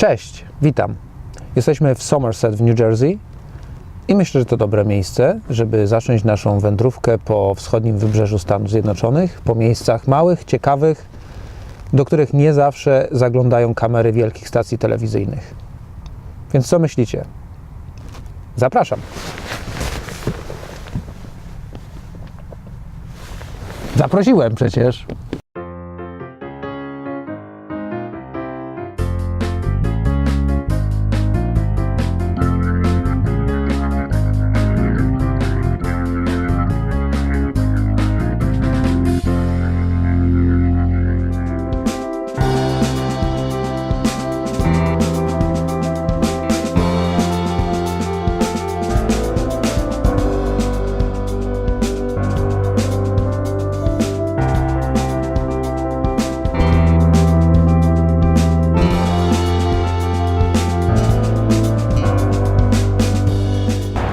Cześć, witam. Jesteśmy w Somerset w New Jersey i myślę, że to dobre miejsce, żeby zacząć naszą wędrówkę po wschodnim wybrzeżu Stanów Zjednoczonych, po miejscach małych, ciekawych, do których nie zawsze zaglądają kamery wielkich stacji telewizyjnych. Więc co myślicie? Zapraszam. Zaprosiłem przecież.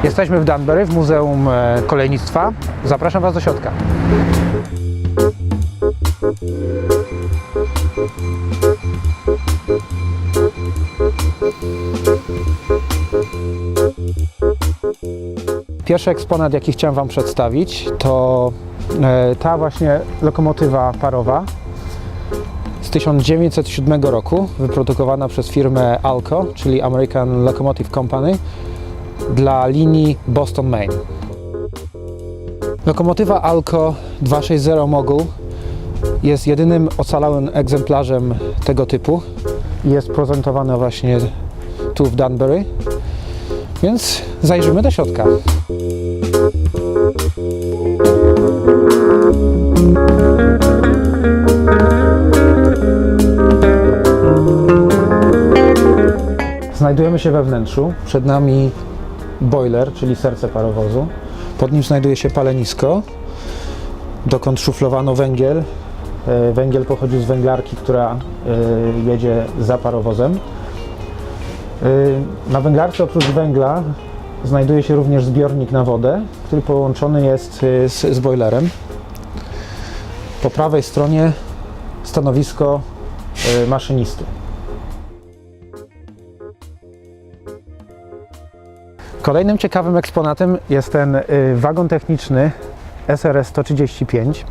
Jesteśmy w Danbury, w Muzeum e, Kolejnictwa. Zapraszam Was do środka. Pierwszy eksponat, jaki chciałem Wam przedstawić, to e, ta właśnie lokomotywa parowa z 1907 roku, wyprodukowana przez firmę Alco, czyli American Locomotive Company dla linii Boston-Maine. Lokomotywa Alco 260 Mogul jest jedynym ocalałym egzemplarzem tego typu. Jest prezentowana właśnie tu w Danbury. Więc zajrzymy do środka. Znajdujemy się we wnętrzu. Przed nami boiler, czyli serce parowozu. Pod nim znajduje się palenisko, dokąd szuflowano węgiel. E, Węgiel pochodził z węglarki, która e, jedzie za parowozem. E, Na węglarce oprócz węgla znajduje się również zbiornik na wodę, który połączony jest z, z boilerem. Po prawej stronie stanowisko maszynisty. Kolejnym ciekawym eksponatem jest ten y, wagon techniczny SRS 135,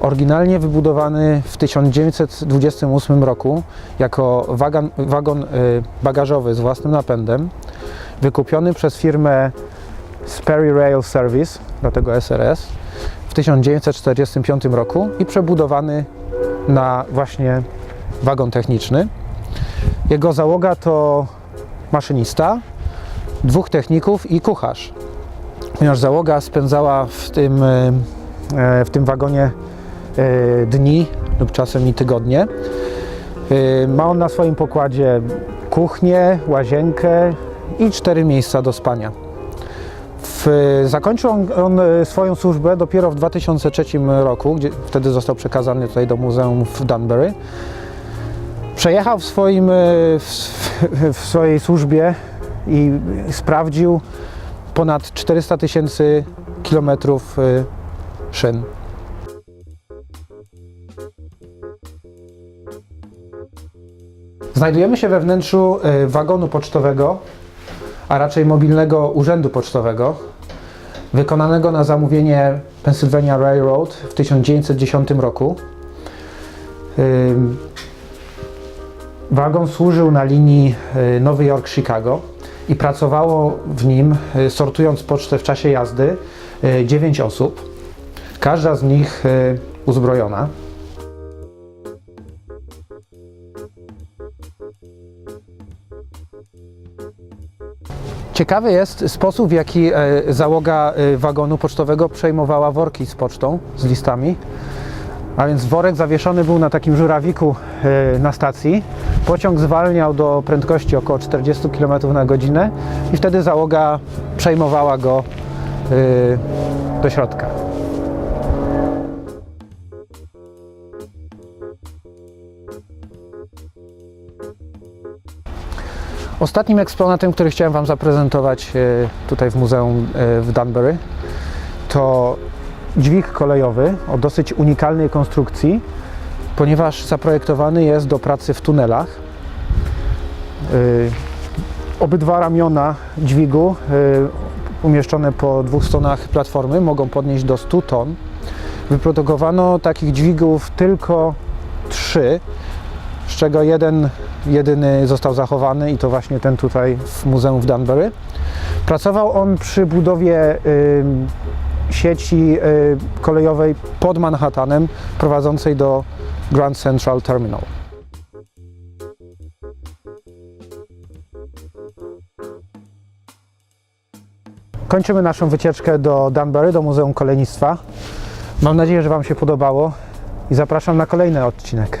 oryginalnie wybudowany w 1928 roku jako wagon, wagon y, bagażowy z własnym napędem, wykupiony przez firmę Sperry Rail Service, dlatego SRS, w 1945 roku i przebudowany na właśnie wagon techniczny. Jego załoga to maszynista, dwóch techników i kucharz. Ponieważ załoga spędzała w tym, e, w tym wagonie e, dni lub czasem i tygodnie. E, Ma on na swoim pokładzie kuchnię, łazienkę i cztery miejsca do spania. W, zakończył on, on e, swoją służbę dopiero w 2003 roku, gdzie wtedy został przekazany tutaj do muzeum w Danbury. Przejechał w, swoim, e, w, w swojej służbie i sprawdził ponad 400 tysięcy kilometrów y, szyn. Znajdujemy się we wnętrzu y, wagonu pocztowego, a raczej mobilnego urzędu pocztowego, wykonanego na zamówienie Pennsylvania Railroad w 1910 roku. Wagon służył na linii y, Nowy Jork-Chicago i pracowało w nim, y, sortując pocztę w czasie jazdy, 9 osób. Każda z nich y, uzbrojona. Ciekawy jest sposób, w jaki e, załoga e, wagonu pocztowego przejmowała worki z pocztą, z listami. A więc worek zawieszony był na takim żurawiku e, na stacji. Pociąg zwalniał do prędkości około 40 km na godzinę i wtedy załoga przejmowała go e, do środka. Ostatnim eksponatem, który chciałem Wam zaprezentować e, tutaj w muzeum w Danbury, to dźwig kolejowy o dosyć unikalnej konstrukcji, ponieważ zaprojektowany jest do pracy w tunelach. Y, Obydwa ramiona dźwigu y, umieszczone po dwóch stronach platformy mogą podnieść do 100 ton. Wyprodukowano takich dźwigów tylko trzy, z czego jeden jedyny został zachowany i to właśnie ten tutaj w muzeum w Danbury. Pracował on przy budowie sieci y, kolejowej pod Manhattanem prowadzącej do Grand Central Terminal. Kończymy naszą wycieczkę do Danbury, do Muzeum Kolejnictwa. Mam nadzieję, że Wam się podobało i zapraszam na kolejny odcinek.